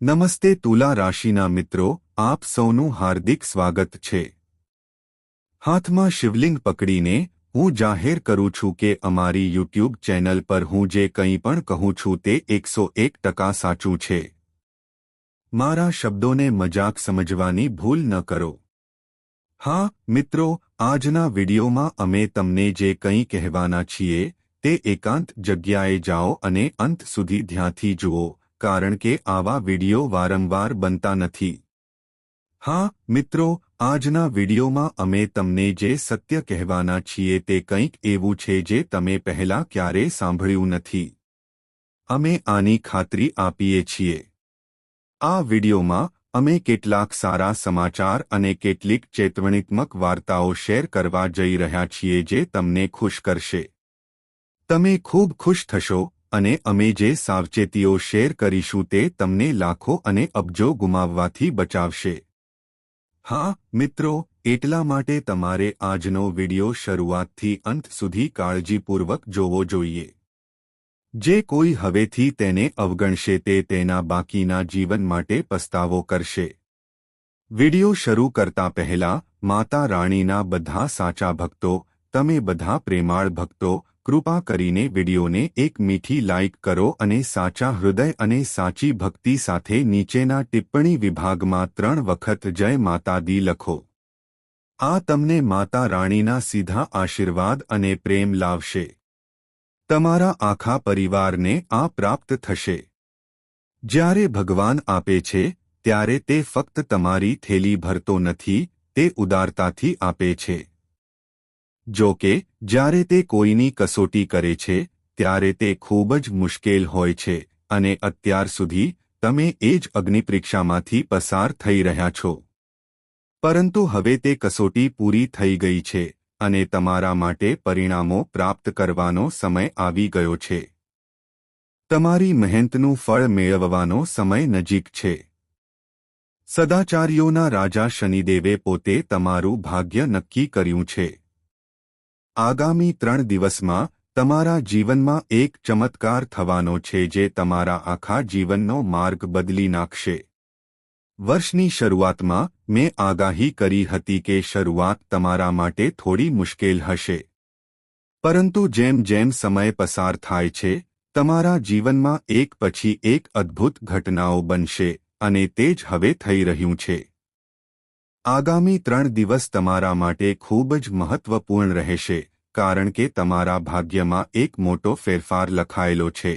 નમસ્તે તુલા રાશિના મિત્રો, આપ સૌનું હાર્દિક સ્વાગત છે. હાથમાં શિવલિંગ પકડીને, હું જાહેર કરું છું કે અમારી યુટ્યુબ ચેનલ પર હું જે કંઈ પણ કહું છું તે એકસો એક ટકા સાચું છે. મારા શબ્દોને મજાક સમજવાની ભૂલ ન કરો. હા, મિત્રો, આજના વિડિયોમાં અમે તમને જે કંઈ કહેવાના છીએ, તે એકાંત જગ્યાએ જાઓ અને અંત સુધી ધ્યાનથી જુઓ. કારણ કે આવા વીડિયો વારંવાર બનતા નથી. હા, મિત્રો, આજના વિડીયોમાં અમે તમને જે સત્ય કહેવાના છીએ તે કંઈક એવું છે જે તમે પહેલા ક્યારે સાંભળ્યું નથી. અમે આની ખાતરી આપીએ છીએ. આ વિડિયોમાં અમે કેટલાક સારા સમાચાર અને કેટલીક ચેતવણીત્મક વાર્તાઓ શેર કરવા જઈ રહ્યા છીએ જે તમને ખુશ કરશે. તમે ખૂબ ખુશ થશો અને અમે જે સાવચેતીઓ શેર કરીશું તે તમને લાખો અને અબજો ગુમાવવાથી બચાવશે. હા, મિત્રો, એટલા માટે તમારે આજનો વિડિયો શરૂઆતથી અંત સુધી કાળજીપૂર્વક જોવો જોઈએ. જે કોઈ હવેથી તેને અવગણશે તે તેના બાકીના જીવન માટે પસ્તાવો કરશે. વિડિયો શરૂ કરતા પહેલા, માતા રાણીના બધા સાચા ભક્તો, તમે બધા પ્રેમાળ ભક્તો કૃપા કરીને વિડીયોને એક મીઠી લાઇક કરો અને સાચા હૃદય અને સાચી ભક્તિ સાથે નીચેના ટિપ્પણી વિભાગમાં ત્રણ વખત જય માતા દી લખો. આ તમને માતા રાણીના સીધા આશીર્વાદ અને પ્રેમ લાવશે. તમારા આખા પરિવારને આ પ્રાપ્ત થશે. જ્યારે ભગવાન આપે છે, ત્યારે તે ફક્ત તમારી થેલી ભરતો નથી, તે ઉદારતાથી આપે છે. જો કે, જ્યારે તે કોઈની કસોટી કરે છે, ત્યારે તે ખૂબ જ મુશ્કેલ હોય છે, અને અત્યાર સુધી તમે એ જ અગ્નિપરીક્ષામાંથી પસાર થઈ રહ્યા છો. પરંતુ હવે તે કસોટી પૂરી થઈ ગઈ છે, અને તમારા માટે પરિણામો પ્રાપ્ત કરવાનો સમય આવી ગયો છે. તમારી મહેનતનું ફળ મેળવવાનો સમય નજીક છે. સદાચાર્યોના રાજા શનિદેવે પોતે તમારું ભાગ્ય નક્કી કર્યું છે. આગામી ત્રણ દિવસમાં તમારા જીવનમાં એક ચમત્કાર થવાનો છે જે તમારા આખા જીવનનો માર્ગ બદલી નાખશે. વર્ષની શરૂઆતમાં મેં આગાહી કરી હતી કે શરૂઆત તમારા માટે થોડી મુશ્કેલ હશે. પરંતુ જેમ જેમ સમય પસાર થાય છે, તમારા જીવનમાં એક પછી એક અદ્ભુત ઘટનાઓ બનશે અને તે જ હવે થઈ રહ્યું છે. આગામી ત્રણ દિવસ તમારા માટે ખૂબ જ મહત્વપૂર્ણ રહેશે, કારણ કે તમારા ભાગ્યમાં એક મોટો ફેરફાર લખાયેલો છે.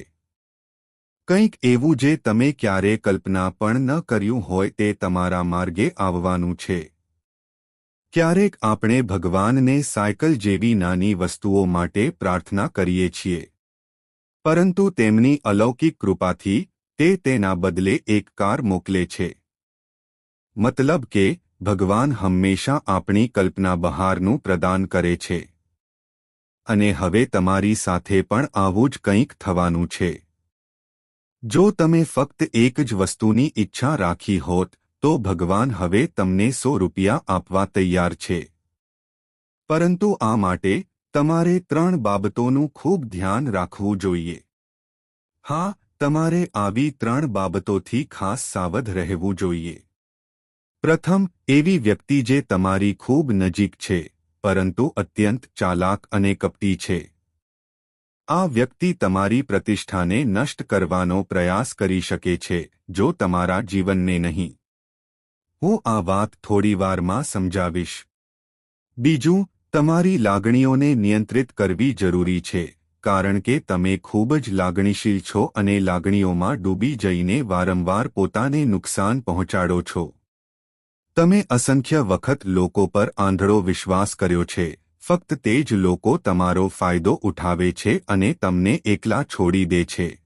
કંઈક એવું જે તમે ક્યારે કલ્પના પણ ન કર્યું હોય તે તમારા માર્ગે આવવાનું છે. ક્યારેક આપણે ભગવાનને સાયકલ જેવી નાની વસ્તુઓ માટે પ્રાર્થના કરીએ છીએ. પરંતુ તેમની અલૌકિક કૃપાથી, તે તેના બદલે એક કાર મોકલે છે. મતલબ કે ભગવાન હંમેશા આપણી કલ્પના બહારનું પ્રદાન કરે છે. અને હવે તમારી સાથે પણ આવું જ કંઈક થવાનું છે. જો તમે ફક્ત એક જ વસ્તુની ઈચ્છા રાખી હોત, તો ભગવાન હવે તમને સો રૂપિયા આપવા તૈયાર છે. પરંતુ આ માટે તમારે ત્રણ બાબતોનું ખૂબ ધ્યાન રાખવું જોઈએ. હા, તમારે આવી ત્રણ બાબતોથી ખાસ સાવધ રહેવું જોઈએ. પ્રથમ, એવી વ્યક્તિ જે તમારી ખૂબ નજીક છે, પરંતુ અત્યંત ચાલાક અને કપટી છે. આ વ્યક્તિ તમારી પ્રતિષ્ઠાને નષ્ટ કરવાનો પ્રયાસ કરી શકે છે, જો તમારા જીવનને નહીં. હું આ વાત થોડીવારમાં સમજાવીશ. બીજું, તમારી લાગણીઓને નિયંત્રિત કરવી જરૂરી છે, કારણ કે તમે ખૂબ જ લાગણીશીલ છો અને લાગણીઓમાં ડૂબી જઈને વારંવાર પોતાને નુકસાન પહોંચાડો છો. તમે અસંખ્ય વખત લોકો પર આંધળો વિશ્વાસ કર્યો છે. ફક્ત તે જ લોકો તમારો ફાયદો ઉઠાવે છે અને તમને એકલા છોડી દે છે.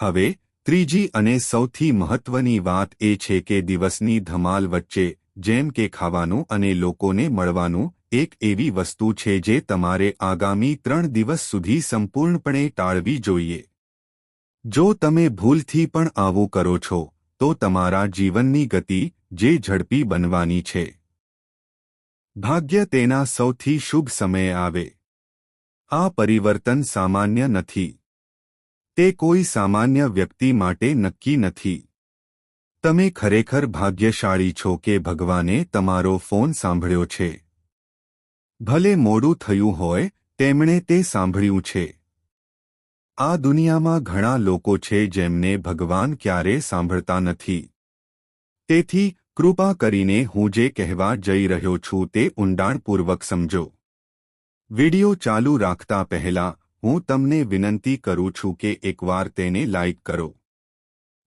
હવે, ત્રીજી અને સૌથી મહત્વની વાત એ છે કે દિવસની ધમાલ વચ્ચે, જેમ કે ખાવાનું અને લોકોને મળવાનું, એક એવી વસ્તુ છે જે તમારે આગામી ત્રણ દિવસ સુધી સંપૂર્ણપણે ટાળવી જોઈએ. જો તમે ભૂલથી પણ આવું કરો છો, તો તમારા જીવનની ગતિ જે ઝડપી બનવાની છે. ભાગ્ય તેના સૌથી શુભ સમયે આવે. આ પરિવર્તન સામાન્ય નથી. તે કોઈ સામાન્ય વ્યક્તિ માટે નક્કી નથી. તમે ખરેખર ભાગ્યશાળી છો કે ભગવાને તમારો ફોન સાંભળ્યો છે. ભલે મોડું થયું હોય, તેમણે તે સાંભળ્યું છે. આ દુનિયામાં ઘણા લોકો છે જેમને ભગવાન ક્યારે સાંભળતા નથી. તેથી કૃપા કરીને હું જે કહેવા જઈ રહ્યો છું તે ઊંડાણપૂર્વક સમજો. વિડિયો ચાલુ રાખતા પહેલા હું તમને વિનંતી કરું છું કે એકવાર તેને લાઇક કરો.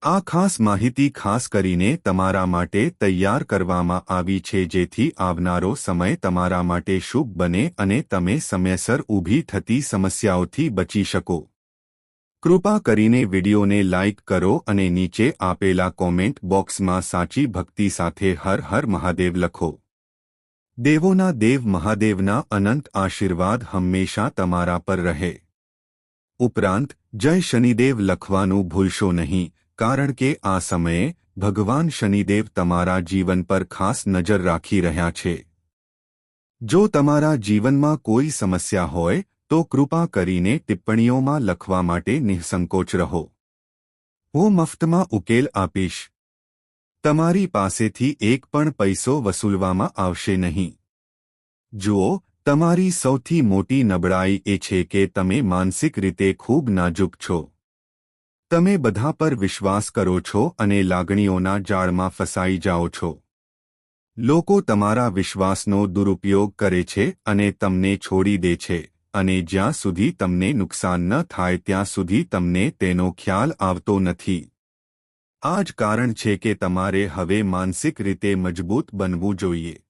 આ ખાસ માહિતી ખાસ કરીને તમારા માટે તૈયાર કરવામાં આવી છે જેથી આવનારો સમય તમારા માટે શુભ બને અને તમે સમયસર ઊભી થતી સમસ્યાઓથી બચી શકો. કૃપા કરીને વિડિયોને લાઇક કરો અને નીચે આપેલા કોમેન્ટ બોક્સમાં સાચી ભક્તિ સાથે હર હર મહાદેવ લખો. દેવોના દેવ મહાદેવના અનંત આશીર્વાદ હંમેશા તમારા પર રહે. ઉપરાંત, જય શનિદેવ લખવાનું ભૂલશો નહીં, કારણ કે આ સમયે ભગવાન શનિદેવ તમારા જીવન પર ખાસ નજર રાખી રહ્યા છે. જો તમારા જીવનમાં કોઈ સમસ્યા હોય તો કૃપા કરીને ટિપ્પણીઓમાં લખવા માટે નિઃસંકોચ રહો. હું મફતમાં ઉકેલ આપીશ. તમારી પાસેથી એક પણ પૈસો વસૂલવામાં આવશે નહીં. જુઓ, તમારી સૌથી મોટી નબળાઈ એ છે કે તમે માનસિક રીતે ખૂબ નાજુક છો. તમે બધા પર વિશ્વાસ કરો છો અને લાગણીઓના જાળમાં ફસાઈ જાઓ છો. લોકો તમારા વિશ્વાસનો દુરુપયોગ કરે છે અને તમને છોડી દે છે. અને જ્યાં સુધી તમને નુકસાન ન થાય ત્યાં સુધી તમને તેનો ખ્યાલ આવતો નથી. આ જ કારણ છે કે તમારે હવે માનસિક રીતે મજબૂત બનવું જોઈએ.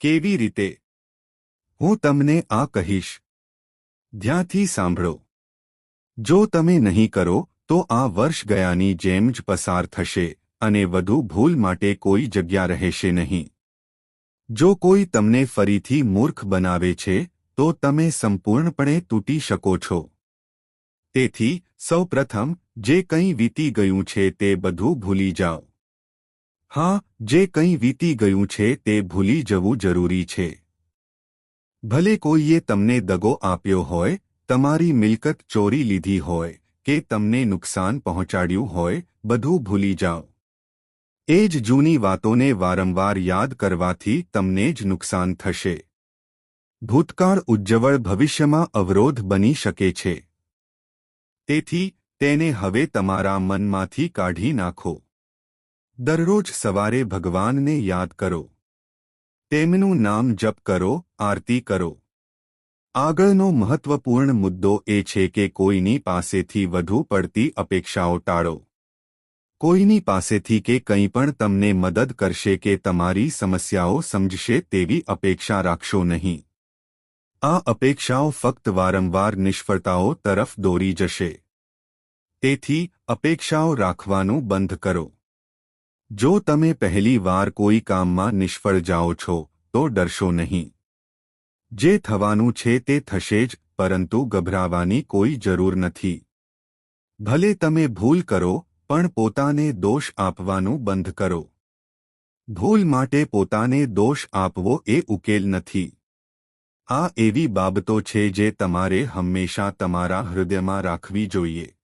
કેવી રીતે? હું તમને આ કહીશ. ધ્યાનથી સાંભળો. જો તમે નહીં કરો, તો આ વર્ષ ગયાની જેમ જ પસાર થશે અને વધુ ભૂલ માટે કોઈ જગ્યા રહેશે નહીં. જો કોઈ તમને ફરીથી મૂર્ખ બનાવે છે તો તમે સંપૂર્ણપણે તૂટી શકો છો. તેથી, સૌપ્રથમ, જે કંઈ વીતી ગયું છે તે બધું ભૂલી જાઓ. હા, જે કંઈ વીતી ગયું છે તે ભૂલી જવું જરૂરી છે. ભલે કોઈએ તમને દગો આપ્યો હોય, તમારી મિલકત ચોરી લીધી હોય, કે તમને નુકસાન પહોંચાડ્યું હોય, બધું ભૂલી જાઓ. એ જ જૂની વાતોને વારંવાર યાદ કરવાથી તમને જ નુકસાન થશે. ભૂતકાળ ઉજ્જવળ ભવિષ્યમાં અવરોધ બની શકે છે. તેથી, તેને હવે તમારા મનમાંથી કાઢી નાખો. દરરોજ સવારે ભગવાનને યાદ કરો. તેમનું નામ જપ કરો, આરતી કરો. આગળનો મહત્વપૂર્ણ મુદ્દો એ છે કે કોઈની પાસેથી વધુ પડતી અપેક્ષાઓ ટાળો. કોઈની પાસેથી કે કંઈ પણ તમને મદદ કરશે કે તમારી સમસ્યાઓ સમજશે તેવી અપેક્ષા રાખશો નહીં. આ અપેક્ષાઓ ફક્ત વારંવાર નિષ્ફળતાઓ તરફ દોરી જશે. તેથી, અપેક્ષાઓ રાખવાનું બંધ કરો. જો તમે પહેલી વાર કોઈ કામમાં નિષ્ફળ જાઓ છો, તો ડરશો નહીં. જે થવાનું છે તે થશે જ, પરંતુ ગભરાવાની કોઈ જરૂર નથી. ભલે તમે ભૂલ કરો, પણ પોતાને દોષ આપવાનું બંધ કરો. ભૂલ માટે પોતાને દોષ આપવો એ ઉકેલ નથી. આ એવી બાબતો છે જે તમારે હંમેશા તમારા હૃદયમાં રાખવી જોઈએ.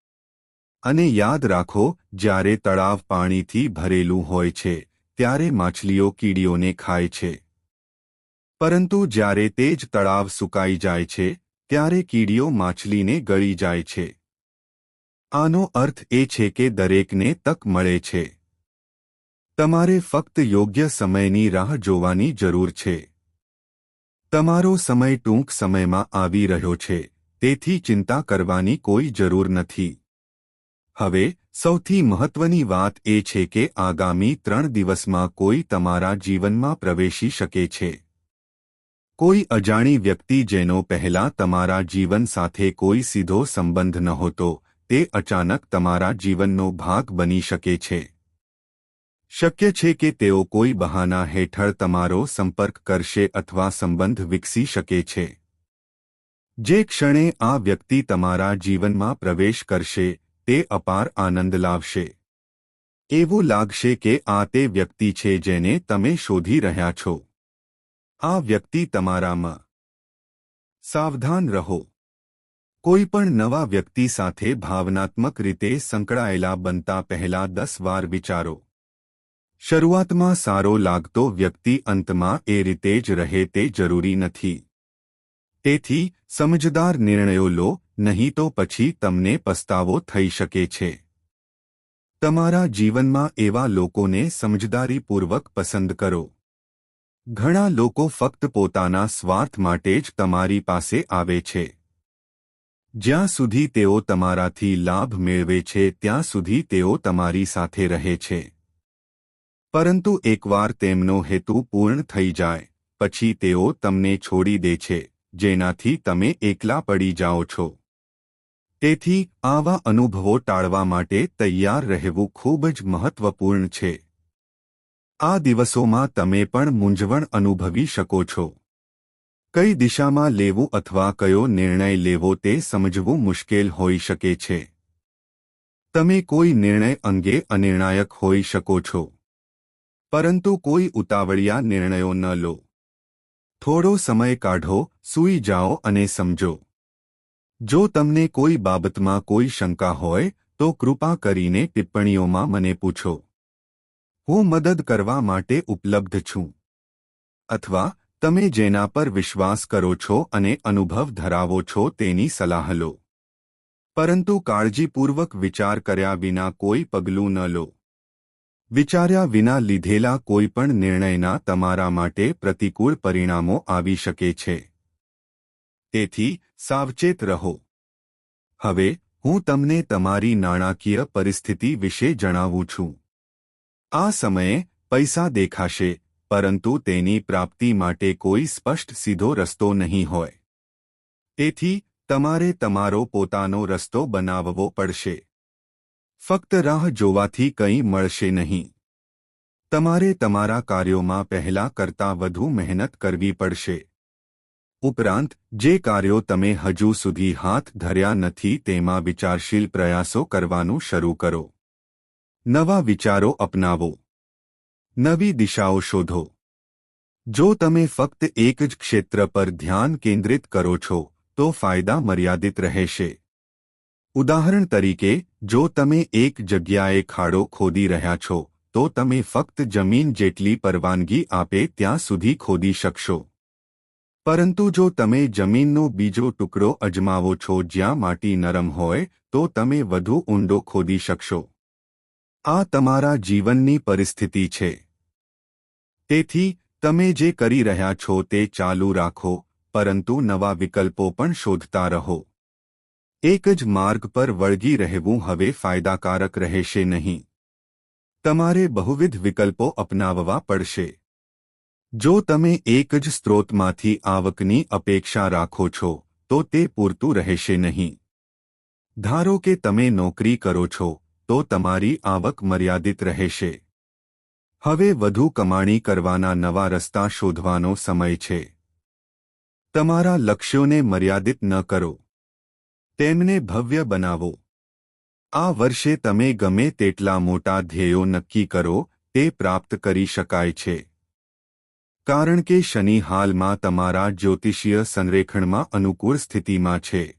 અને યાદ રાખો, જ્યારે તળાવ પાણીથી ભરેલું હોય છે, ત્યારે માછલીઓ કીડીઓને ખાય છે. પરંતુ જ્યારે તે જ તળાવ સુકાઈ જાય છે, ત્યારે કીડીઓ માછલીને ગળી જાય છે. આનો અર્થ એ છે કે દરેકને તક મળે છે. તમારે ફક્ત યોગ્ય સમયની રાહ જોવાની જરૂર છે. તમારો સમય ટૂંક સમયમાં આવી રહ્યો છે, તેથી ચિંતા કરવાની કોઈ જરૂર નથી. હવે, સૌથી મહત્વની વાત એ છે કે આગામી ત્રણ દિવસમાં કોઈ તમારા જીવનમાં પ્રવેશી શકે છે. કોઈ અજાણી વ્યક્તિ જેનો પહેલા તમારા જીવન સાથે કોઈ સીધો સંબંધ નહોતો, તે અચાનક તમારા જીવનનો ભાગ બની શકે છે. શક્ય છે કે તેઓ કોઈ બહાના હેઠળ તમારો સંપર્ક કરશે અથવા સંબંધ વિકસી શકે છે. જે ક્ષણે આ વ્યક્તિ તમારા જીવનમાં પ્રવેશ કરશે, તે અપાર આનંદ લાવશે. એવું લાગશે કે આ તે વ્યક્તિ છે જેને તમે શોધી રહ્યા છો. આ વ્યક્તિ તમારામાં સાવધાન રહો. કોઈ પણ નવા વ્યક્તિ સાથે ભાવનાત્મક રીતે સંકળાયેલા બનતા પહેલા દસ વાર વિચારો. શરૂઆતમાં સારો લાગતો વ્યક્તિ અંતમાં એ રીતે જ રહે તે જરૂરી નથી. તેથી, સમજદાર નિર્ણયો લો, નહીં તો પછી તમને પસ્તાવો થઈ શકે છે. તમારા જીવનમાં એવા લોકોને સમજદારીપૂર્વક પસંદ કરો. ઘણા લોકો ફક્ત પોતાના સ્વાર્થ માટે જ તમારી પાસે આવે છે. જ્યાં સુધી તેઓ તમારાથી લાભ મેળવે છે, ત્યાં સુધી તેઓ તમારી સાથે રહે છે. પરંતુ એકવાર તેમનો હેતુ પૂર્ણ થઈ જાય, પછી તેઓ તમને છોડી દે છે, જેનાથી તમે એકલા પડી જાઓ છો. તેથી, આવા અનુભવો ટાળવા માટે તૈયાર રહેવું ખૂબ જ મહત્વપૂર્ણ છે. આ દિવસોમાં તમે પણ મૂંઝવણ અનુભવી શકો છો. કઈ દિશામાં લેવું અથવા કયો નિર્ણય લેવો તે સમજવું મુશ્કેલ હોઈ શકે છે. તમે કોઈ નિર્ણય અંગે અનિર્ણાયક હોઈ શકો છો. પરંતુ કોઈ ઉતાવળિયા નિર્ણયો ન લો. થોડો સમય કાઢો, સૂઈ જાઓ અને સમજો. જો તમને કોઈ બાબતમાં કોઈ શંકા હોય, તો કૃપા કરીને ટિપ્પણીઓમાં મને પૂછો. હું મદદ કરવા માટે ઉપલબ્ધ છું. અથવા, તમે જેના પર વિશ્વાસ કરો છો અને અનુભવ ધરાવો છો તેની સલાહ લો. પરંતુ કાળજીપૂર્વક વિચાર કર્યા વિના કોઈ પગલું ન લો. વિચાર્યા વિના લીધેલા કોઈપણ નિર્ણયના તમારા માટે પ્રતિકૂળ પરિણામો આવી શકે છે. તેથી, સાવચેત રહો. હવે, હું તમને તમારી નાણાકીય પરિસ્થિતિ વિશે જણાવું છું. આ સમયે, પૈસા દેખાશે, પરંતુ તેની પ્રાપ્તિ માટે કોઈ સ્પષ્ટ સીધો રસ્તો નહીં હોય. તેથી, તમારે તમારો પોતાનો રસ્તો બનાવવો પડશે. ફક્ત રાહ જોવાથી કંઈ મળશે નહીં. તમારે તમારા કાર્યોમાં પહેલા કરતાં વધુ મહેનત કરવી પડશે. ઉપરાંત, જે કાર્યો તમે હજુ સુધી હાથ ધર્યા નથી તેમાં વિચારશીલ પ્રયાસો કરવાનું શરૂ કરો. નવા વિચારો અપનાવો. નવી દિશાઓ શોધો. જો તમે ફક્ત એક જ ક્ષેત્ર પર ધ્યાન કેન્દ્રિત કરો છો, તો ફાયદા મર્યાદિત રહેશે. ઉદાહરણ તરીકે જો તમે એક જગ્યાએ ખાડો ખોદી રહ્યા છો, તો તમે ફક્ત જમીન જેટલી પરવાનગી આપે ત્યાં સુધી ખોદી શકશો. પરંતુ જો તમે જમીનનો બીજો ટુકડો અજમાવો છો જ્યાં માટી નરમ હોય, તો તમે વધુ ઊંડો ખોદી શકશો. આ તમારા જીવનની પરિસ્થિતિ છે. તેથી, તમે જે કરી રહ્યા છો તે ચાલુ રાખો, પરંતુ નવા વિકલ્પો પણ શોધતા રહો. એક જ માર્ગ પર વળગી રહેવું હવે ફાયદાકારક રહેશે નહીં. તમારે બહુવિધ વિકલ્પો અપનાવવા પડશે. જો તમે એક જ સ્ત્રોતમાંથી આવકની અપેક્ષા રાખો છો, તો તે પૂરતું રહેશે નહીં. ધારો કે તમે નોકરી કરો છો, તો તમારી આવક મર્યાદિત રહેશે. હવે વધુ કમાણી કરવાના નવા રસ્તા શોધવાનો સમય છે. તમારા લક્ષ્યોને મર્યાદિત ન કરો. તેમને ભવ્ય બનાવો. આ વર્ષે તમે ગમે તેટલા મોટા ધ્યેયો નક્કી કરો, તે પ્રાપ્ત કરી શકાય છે. કારણ કે શનિ હાલમાં તમારા જ્યોતિષીય સંરેખણમાં અનુકૂળ સ્થિતિમાં છે.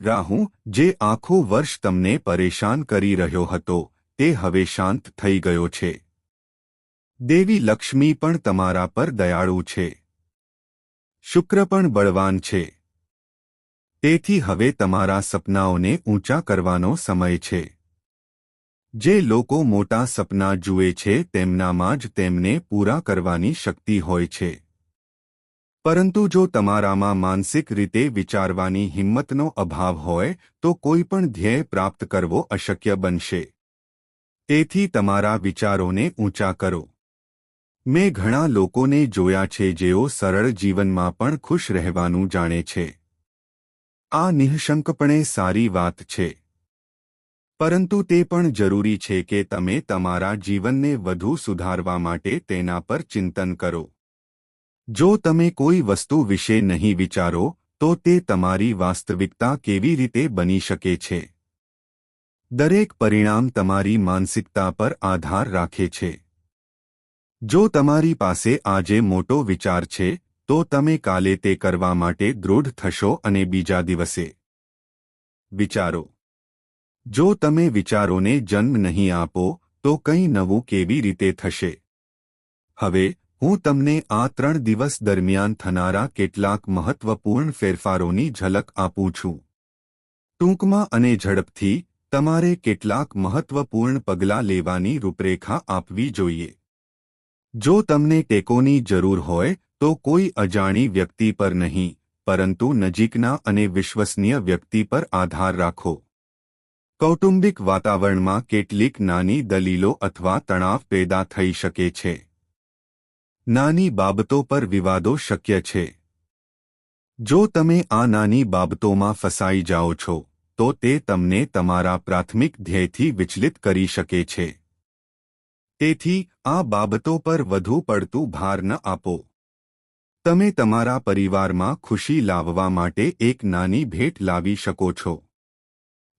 રાહુ, જે આખો વર્ષ તમને પરેશાન કરી રહ્યો હતો, તે હવે શાંત થઈ ગયો છે. દેવી લક્ષ્મી પણ તમારા પર દયાળુ છે. શુક્ર પણ બળવાન છે. તેથી હવે તમારા સપનાઓને ઊંચા કરવાનો સમય છે. જે લોકો મોટા સપના જુએ છે તેમનામાં જ તેમને પૂરા કરવાની શક્તિ હોય છે. પરંતુ જો તમારામાં માનસિક રીતે વિચારવાની હિંમતનો અભાવ હોય, તો કોઈ પણ ધ્યેય પ્રાપ્ત કરવો અશક્ય બનશે. તેથી તમારા વિચારોને ઊંચા કરો. મેં ઘણા લોકોને જોયા છે જેઓ સરળ જીવનમાં પણ ખુશ રહેવાનું જાણે છે. આ નિઃશંકપણે સારી વાત છે. પરંતુ તે પણ જરૂરી છે કે તમે તમારા જીવનને વધુ સુધારવા માટે તેના પર ચિંતન કરો. જો તમે કોઈ વસ્તુ વિશે નહીં વિચારો, તો તે તમારી વાસ્તવિકતા કેવી રીતે બની શકે છે? દરેક પરિણામ તમારી માનસિકતા પર આધાર રાખે છે. જો તમારી પાસે આજે મોટો વિચાર છે તો તમે કાલે તે કરવા માટે દૃઢ થશો અને બીજા દિવસે. વિચારો. જો તમે વિચારોને જન્મ નહીં આપો, તો કંઈ નવું કેવી રીતે થશે? હવે, હું તમને આ ત્રણ દિવસ દરમિયાન થનારા કેટલાક મહત્વપૂર્ણ ફેરફારોની ઝલક આપું છું. ટૂંકમાં અને ઝડપથી, તમારે કેટલાક મહત્વપૂર્ણ પગલાં લેવાની રૂપરેખા આપવી જોઈએ. જો તમને ટેકોની જરૂર હોય, તો કોઈ અજાણી વ્યક્તિ પર નહીં, પરંતુ નજીકના અને વિશ્વસનીય વ્યક્તિ પર આધાર રાખો. કૌટુંબિક વાતાવરણમાં કેટલીક નાની દલીલો અથવા તણાવ પેદા થઈ શકે છે. નાની બાબતો પર વિવાદો શક્ય છે. જો તમે આ નાની બાબતોમાં ફસાઈ જાઓ છો, તો તે તમને તમારા પ્રાથમિક ધ્યેયથી વિચલિત કરી શકે છે. તેથી આ બાબતો પર વધુ પડતું ભાર ન આપો. તમે તમારા પરિવારમાં ખુશી લાવવા માટે એક નાની ભેટ લાવી શકો છો.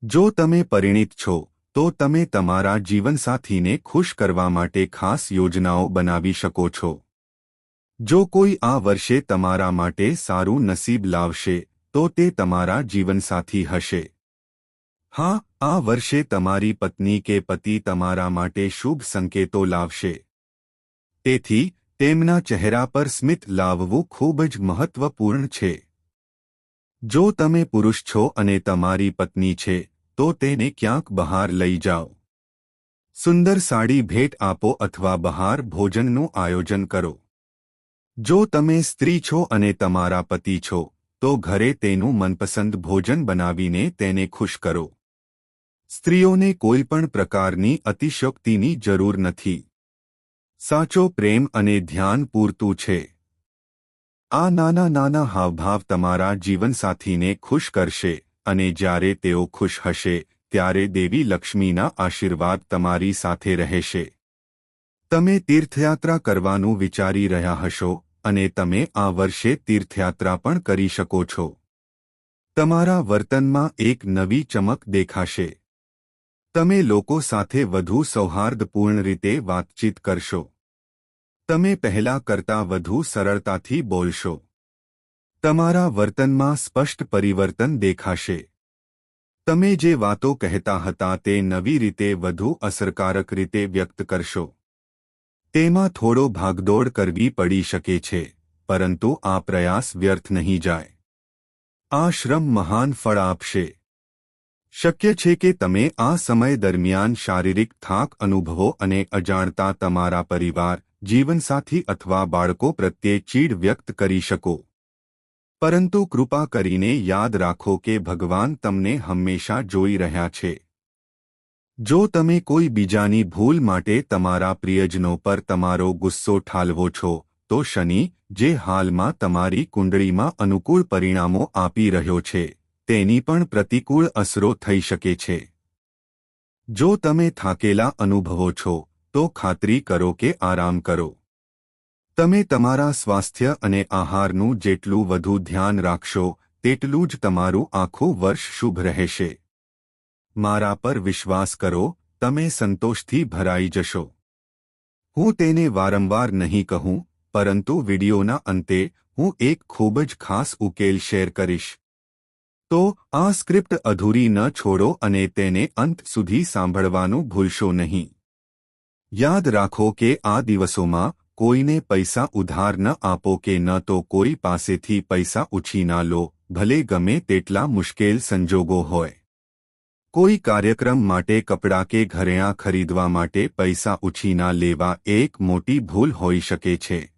જો તમે પરિણિત છો, તો તમે તમારા જીવનસાથીને ખુશ કરવા માટે ખાસ યોજનાઓ બનાવી શકો છો. જો કોઈ આ વર્ષે તમારા માટે સારું નસીબ લાવશે, તો તે તમારા જીવનસાથી હશે. હા, આ વર્ષે તમારી પત્ની કે પતિ તમારા માટે શુભ સંકેતો લાવશે. તેથી, તેમના ચહેરા પર સ્મિત લાવવું ખૂબ જ મહત્વપૂર્ણ છે. જો તમે પુરુષ છો અને તમારી પત્ની છે, તો તેને ક્યાંક બહાર લઈ જાઓ. સુંદર સાડી ભેટ આપો અથવા બહાર ભોજનનું આયોજન કરો. જો તમે સ્ત્રી છો અને તમારા પતિ છો, તો ઘરે તેનું મનપસંદ ભોજન બનાવીને તેને ખુશ કરો. સ્ત્રીઓને કોઈપણ પ્રકારની અતિશક્તિની જરૂર નથી. સાચો પ્રેમ અને ધ્યાન પૂરતું છે. આ નાના નાના હાવભાવ તમારા જીવનસાથીને ખુશ કરશે અને જ્યારે તેઓ ખુશ હશે, ત્યારે દેવી લક્ષ્મીના આશીર્વાદ તમારી સાથે રહેશે. તમે તીર્થયાત્રા કરવાનું વિચારી રહ્યા હશો અને તમે આ વર્ષે તીર્થયાત્રા પણ કરી શકો છો. તમારા વર્તનમાં એક નવી ચમક દેખાશે. તમે લોકો સાથે વધુ સૌહાર્દપૂર્ણ રીતે વાતચીત કરશો. તમે પહેલા કરતાં વધુ સરળતાથી બોલશો. તમારા વર્તનમાં સ્પષ્ટ પરિવર્તન દેખાશે. તમે જે વાતો કહેતા હતા તે નવી રીતે વધુ અસરકારક રીતે વ્યક્ત કરશો. તેમાં થોડો ભાગદોડ કરવી પડી શકે છે, પરંતુ આ પ્રયાસ વ્યર્થ નહીં જાય. આ શ્રમ મહાન ફળ આપશે. શક્ય છે કે તમે આ સમય દરમિયાન શારીરિક થાક અનુભવો અને અજાણતા તમારા પરિવાર, જીવનસાથી અથવા બાળકો પ્રત્યે ચીડ વ્યક્ત કરી શકો. પરંતુ કૃપા કરીને યાદ રાખો કે ભગવાન તમને હંમેશા જોઈ રહ્યા છે. જો તમે કોઈ બીજાની ભૂલ માટે તમારા પ્રિયજનો પર તમારો ગુસ્સો ઠાલવો છો, તો શનિ, જે હાલમાં તમારી કુંડળીમાં અનુકૂળ પરિણામો આપી રહ્યો છે. તેની પણ પ્રતિકૂળ અસરો થઈ શકે છે. જો તમે થાકેલા અનુભવો છો, તો ખાતરી કરો કે આરામ કરો. તમે તમારા સ્વાસ્થ્ય અને આહારનું જેટલું વધુ ધ્યાન રાખશો, તેટલું જ તમારું આખું વર્ષ શુભ રહેશે. મારા પર વિશ્વાસ કરો, તમે સંતોષથી ભરાઈ જશો. હું તેને વારંવાર નહીં કહું, પરંતુ વિડિયોના અંતે હું એક ખૂબ જ ખાસ ઉકેલ શેર કરીશ. તો આ સ્ક્રિપ્ટ અધૂરી ન છોડો અને તેને અંત સુધી સાંભળવાનું ભૂલશો નહીં. યાદ રાખો કે આ દિવસોમાં કોઈને પૈસા ઉધાર ન આપો કે ન તો કોઈ પાસેથી પૈસા ઉછીના લો, ભલે ગમે તેટલા મુશ્કેલ સંજોગો હોય. કોઈ કાર્યક્રમ માટે કપડાં કે ઘરેણાં ખરીદવા માટે પૈસા ઉછીના લેવા એક મોટી ભૂલ હોઈ શકે છે.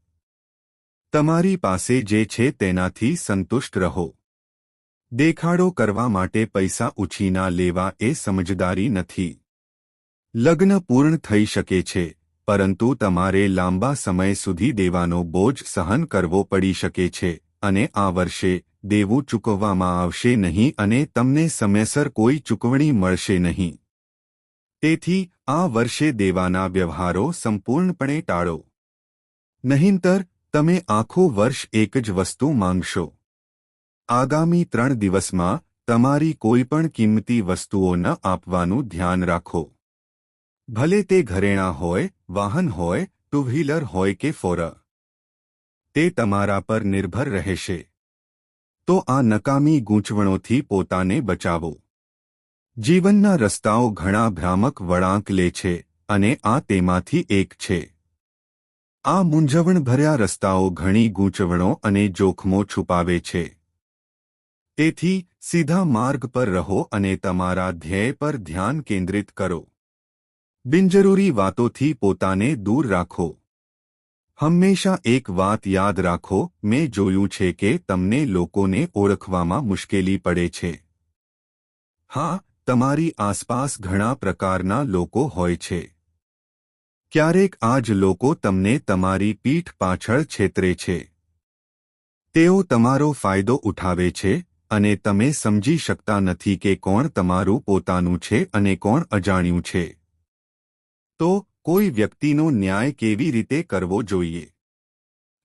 તમારી પાસે જે છે તેનાથી સંતુષ્ટ રહો. દેખાડો કરવા માટે પૈસા ઉછીના લેવા એ સમજદારી નથી. લગ્ન પૂર્ણ થઈ શકે છે, પરંતુ તમારે લાંબા સમય સુધી દેવાનો બોજ સહન કરવો પડી શકે છે અને આ વર્ષે દેવું ચૂકવવામાં આવશે નહીં અને તમને સમયસર કોઈ ચૂકવણી મળશે નહીં. તેથી, આ વર્ષે દેવાના વ્યવહારો સંપૂર્ણપણે ટાળો. નહીંતર, તમે આખું વર્ષ એક જ વસ્તુ માંગશો. આગામી ત્રણ દિવસમાં તમારી કોઈપણ કિંમતી વસ્તુઓ ન આપવાનું ધ્યાન રાખો. ભલે તે ઘરેણાં હોય, વાહન હોય, ટુ વ્હીલર હોય કે ફોર તે તમારા પર નિર્ભર રહેશે. તો આ નકામી ગૂંચવણોથી પોતાને બચાવો. જીવનના રસ્તાઓ ઘણા ભ્રામક વળાંક લે છે અને આ તેમાંથી એક છે. આ મૂંઝવણભર્યા રસ્તાઓ ઘણી ગૂંચવણો અને જોખમો છુપાવે છે. તેથી સીધા માર્ગ પર રહો અને તમારા ધ્યેય પર ધ્યાન કેન્દ્રિત કરો. બિનજરૂરી વાતોથી પોતાને દૂર રાખો. હંમેશા એક વાત યાદ રાખો, મેં જોયું છે કે તમને લોકોને ઓળખવામાં મુશ્કેલી પડે છે. હા, તમારી આસપાસ ઘણા પ્રકારના લોકો હોય છે. ક્યારેક આ જ લોકો તમને તમારી પીઠ પાછળ છેતરે છે. તેઓ તમારો ફાયદો ઉઠાવે છે અને તમે સમજી શકતા નથી કે કોણ તમારું પોતાનું છે અને કોણ અજાણ્યું છે. તો, કોઈ વ્યક્તિનો ન્યાય કેવી રીતે કરવો જોઈએ?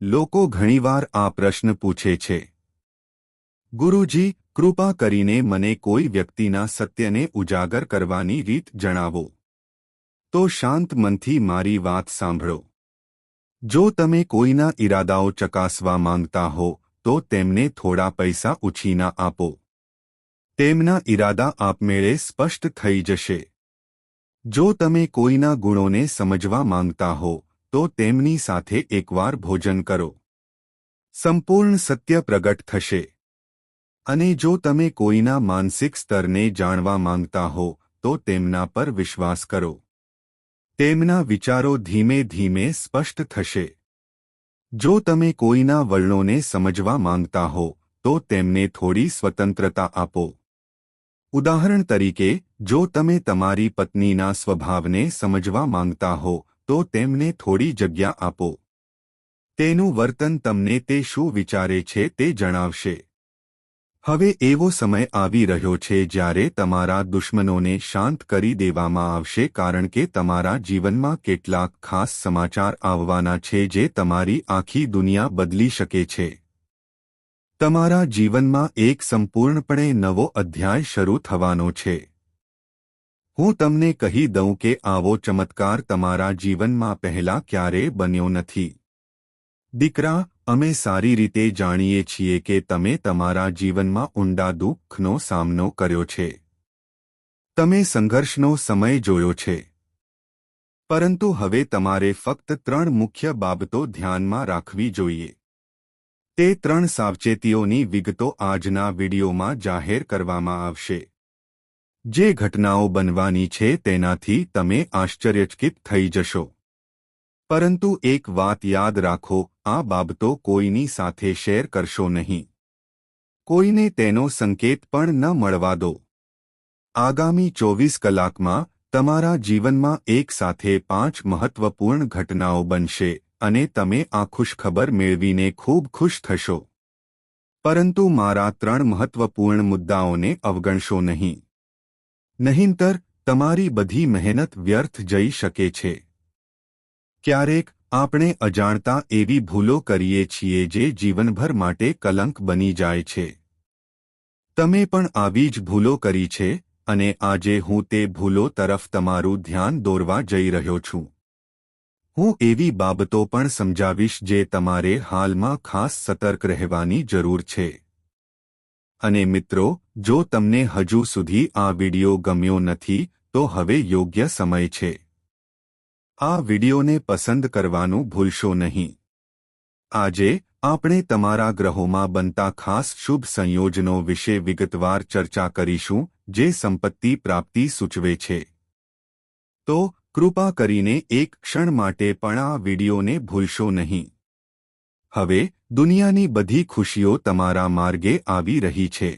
લોકો ઘણીવાર આ પ્રશ્ન પૂછે છે. ગુરુજી, કૃપા કરીને મને કોઈ વ્યક્તિના સત્યને ઉજાગર કરવાની રીત જણાવો. તો શાંત મનથી મારી વાત સાંભળો. જો તમે કોઈના ઈરાદાઓ ચકાસવા માંગતા હો તો તેમને થોડા પૈસા ઉછીના આપો. તેમના ઈરાદા આપમેળે સ્પષ્ટ થઈ જશે. જો તમે કોઈના ગુણોને સમજવા માંગતા હો, તો તેમની સાથે એકવાર ભોજન કરો. સંપૂર્ણ સત્ય પ્રગટ થશે. અને જો તમે કોઈના માનસિક સ્તરને જાણવા માંગતા હો, તો તેમના પર વિશ્વાસ કરો. તેમના વિચારો ધીમે ધીમે સ્પષ્ટ થશે. જો તમે કોઈના વલણોને સમજવા માંગતા હો, તો તેમને થોડી સ્વતંત્રતા આપો. ઉદાહરણ તરીકે, જો તમે તમારી પત્નીના સ્વભાવને સમજવા માંગતા હો, તો તેમને થોડી જગ્યા આપો. તેનું વર્તન તમને તે શું વિચારે છે તે જણાવશે. હવે એવો સમય આવી રહ્યો છે જ્યારે તમારા દુશ્મનોને શાંત કરી દેવામાં આવશે કારણ કે તમારા જીવનમાં કેટલાક ખાસ સમાચાર આવવાના છે જે તમારી આખી દુનિયા બદલી શકે છે. તમારા જીવનમાં એક સંપૂર્ણપણે નવો અધ્યાય શરૂ થવાનો છે. હું તમને કહી દઉં કે આવો ચમત્કાર તમારા જીવનમાં પહેલા ક્યારેય બન્યો નથી. દીકરા અમે સારી રીતે જાણીએ છીએ કે તમે તમારા જીવનમાં ઊંડા દુઃખનો સામનો કર્યો છે. તમે સંઘર્ષનો સમય જોયો છે. પરંતુ હવે તમારે ફક્ત ત્રણ મુખ્ય બાબતો ધ્યાનમાં રાખવી જોઈએ. તે ત્રણ સાવચેતીઓની વિગતો આજના વિડીયોમાં જાહેર કરવામાં આવશે. જે ઘટનાઓ બનવાની છે તેનાથી તમે આશ્ચર્યચકિત થઈ જશો. પરંતુ એક વાત યાદ રાખો, આ બાબતો કોઈની સાથે શેર કરશો નહીં. કોઈને તેનો સંકેત પણ ન મળવા દો. આગામી ચોવીસ કલાકમાં તમારા જીવનમાં એક સાથે પાંચ મહત્વપૂર્ણ ઘટનાઓ બનશે અને તમે આ ખુશખબર મેળવીને ખૂબ ખુશ થશો. પરંતુ મારા ત્રણ મહત્વપૂર્ણ મુદ્દાઓને અવગણશો નહીં. નહીંતર, તમારી બધી મહેનત વ્યર્થ જઈ શકે છે. ક્યારેક આપણે અજાણતા એવી ભૂલો કરીએ છીએ જે જીવનભર માટે કલંક બની જાય છે. તમે પણ આવી જ ભૂલો કરી છે અને આજે હું તે ભૂલો તરફ તમારું ધ્યાન દોરવા જઈ રહ્યો છું. હું એવી બાબતો પણ સમજાવીશ જે તમારે હાલમાં ખાસ સતર્ક રહેવાની જરૂર છે. અને મિત્રો, જો તમને હજુ સુધી આ વિડિયો ગમ્યો નથી, તો હવે યોગ્ય સમય છે. આ વિડિયોને પસંદ કરવાનું ભૂલશો નહીં. આજે આપણે તમારા ગ્રહોમાં બનતા ખાસ શુભ સંયોજનો વિશે વિગતવાર ચર્ચા કરીશું, જે સંપત્તિ પ્રાપ્તિ સૂચવે છે. તો કૃપા કરીને એક ક્ષણ માટે પણ આ વિડીયોને ભૂલશો નહીં. હવે દુનિયાની બધી ખુશીઓ તમારા માર્ગે આવી રહી છે.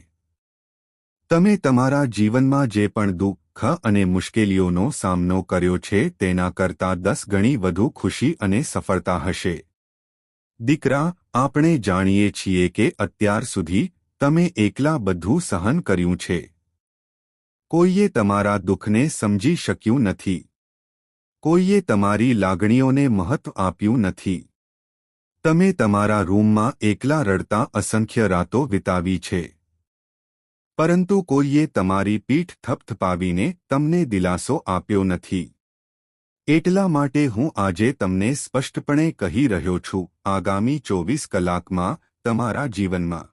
તમે તમારા જીવનમાં જે પણ દુઃખ અને મુશ્કેલીઓનો સામનો કર્યો છે, તેના કરતાં દસ ગણી વધુ ખુશી અને સફળતા હશે. દીકરા, આપણે જાણીએ છીએ કે અત્યાર સુધી તમે એકલા બધું સહન કર્યું છે. કોઈએ તમારા દુઃખને સમજી શક્યું નથી. કોઈએ તમારી લાગણીઓને મહત્વ આપ્યું નથી. તમે તમારા રૂમમાં એકલા રડતા અસંખ્ય રાતો વિતાવી છે. પરંતુ કોઈએ તમારી પીઠ થપથપાવીને તમને દિલાસો આપ્યો નથી. એટલા માટે હું આજે તમને સ્પષ્ટપણે કહી રહ્યો છું, આગામી ચોવીસ કલાકમાં તમારા જીવનમાં